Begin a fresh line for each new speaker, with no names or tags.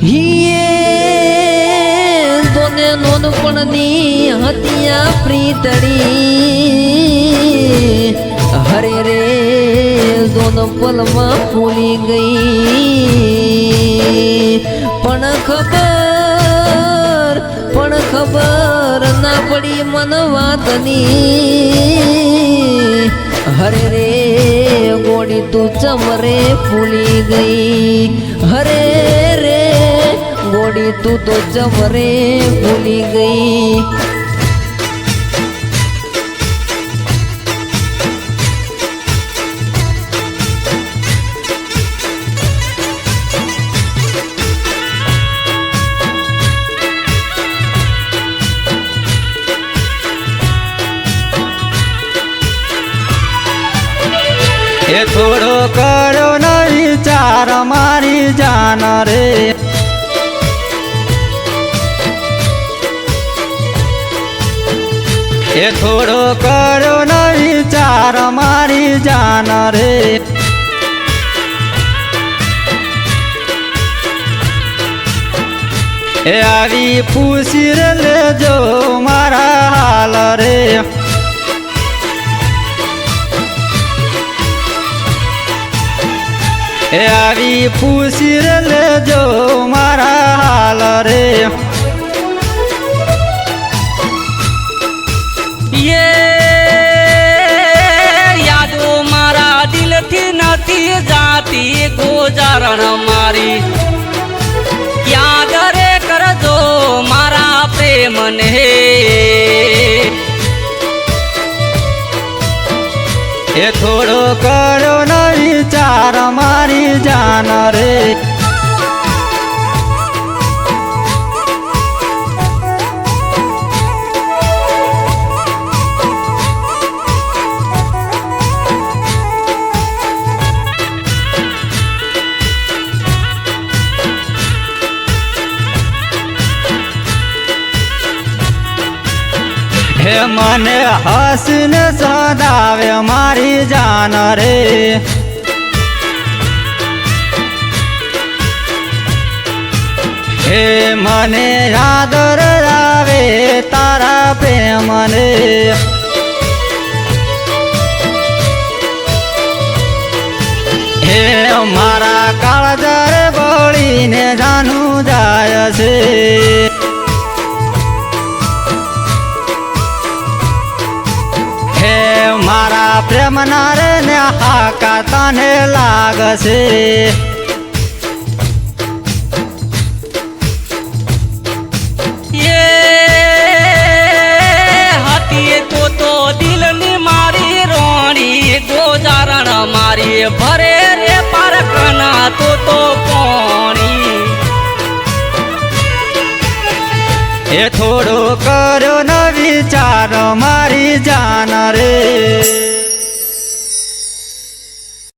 હિયે તોને નોનપણની હતિયા પ્રીતડી હરે રે દોન પલમાં ભૂલી ગઈ પણ ખબર પણ ખબર ના પડી મન વાતની હરે રે ગોળી તું ચમરે ભૂલી ગઈ હરે રે તું તો જમરે ભૂલી ગઈ.
એ થોડો કરો ન વિચાર મારી જાન રે. એ થોડો કરો ન વિચાર, મારી જાન રે. એ આવી પૂછી રે, લેજો મારા હાલ રે. એ આવી પૂછી રે, લેજો
જાતી ગોજારણ મારી. ક્યાં રે કરજો મારા પ્રેમને.
એ થોડો કરો ન વિચાર, મારી જાન રે. હે મને હસીને સદાવે મારી જાન રે. હે મને યાદ રે આવે તારા પ્રેમને હે મારા મારા પ્રેમના રે ને હાકા તને લાગશે
હતી તો તો દિલની મારી રોણી ગોજારણ મારી ભરે રે પારકના તો તો કોણી.
એ થોડો કર્યો ન વિચાર મારી જાન રે.